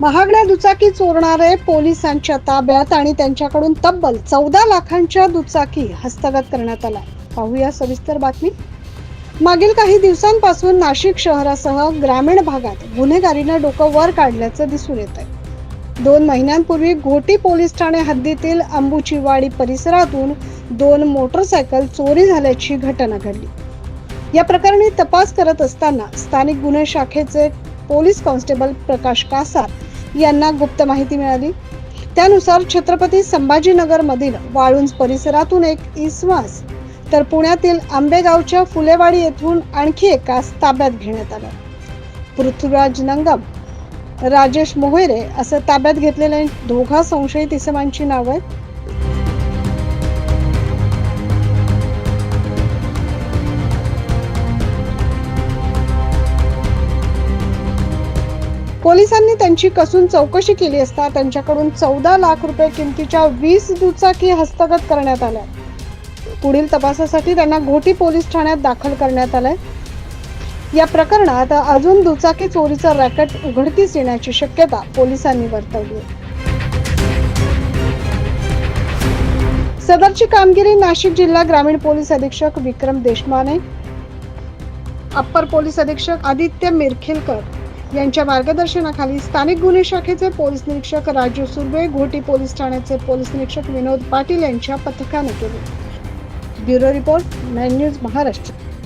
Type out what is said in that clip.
महागड्या दुचाकी चोरणारे पोलिसांच्या ताब्यात आणि त्यांच्याकडून तब्बल चौदा लाखांच्या दुचाकी हस्तगत करण्यात आल्या. पाहूया सविस्तर बातमी. मागील काही दिवसांपासून नाशिक शहरासह ग्रामीण भागात गुन्हेगारीनं डोकं वर काढल्याचं दिसून येत आहे दोन महिन्यांपूर्वी घोटी पोलीस ठाणे हद्दीतील अंबुचीवाडी परिसरातून दोन मोटरसायकल चोरी झाल्याची घटना घडली. या प्रकरणी तपास करत असताना स्थानिक गुन्हे शाखेचे पोलीस कॉन्स्टेबल प्रकाश कासार यांना गुप्त माहिती मिळाली. त्यानुसार छत्रपती संभाजीनगरमधील वाळुंज परिसरातून एक इसवास तर पुण्यातील आंबेगावच्या फुलेवाडी येथून आणखी एकास ताब्यात घेण्यात आलं. पृथ्वीराज नंगम राजेश मोहेरे असं ताब्यात घेतलेल्या दोघा संशयित इसमांची नावं आहेत. पोलिसांनी त्यांची कसून चौकशी केली असता त्यांच्याकडून चौदा लाख रुपये किमतीच्या वीस दुचाकी हस्तगत करण्यात आल्या. पुढील तपासासाठी त्यांना घोटी पोलीस ठाण्यात दाखल करण्यात आलंय. या प्रकरणात अजून दुचाकी चोरीचं रॅकेट उघडकीस येण्याची शक्यता पोलिसांनी वर्तवली आहे. सदरची कामगिरी नाशिक जिल्हा ग्रामीण पोलीस अधीक्षक विक्रम देशमाने अप्पर पोलीस अधीक्षक आदित्य मिरखिलकर यांच्या मार्गदर्शनाखाली स्थानिक गुन्हे शाखेचे पोलीस निरीक्षक राजू सुर्वे घोटी पोलीस ठाण्याचे पोलीस निरीक्षक विनोद पाटील यांच्या पथकाने केले. Bureau report nine news Maharashtra.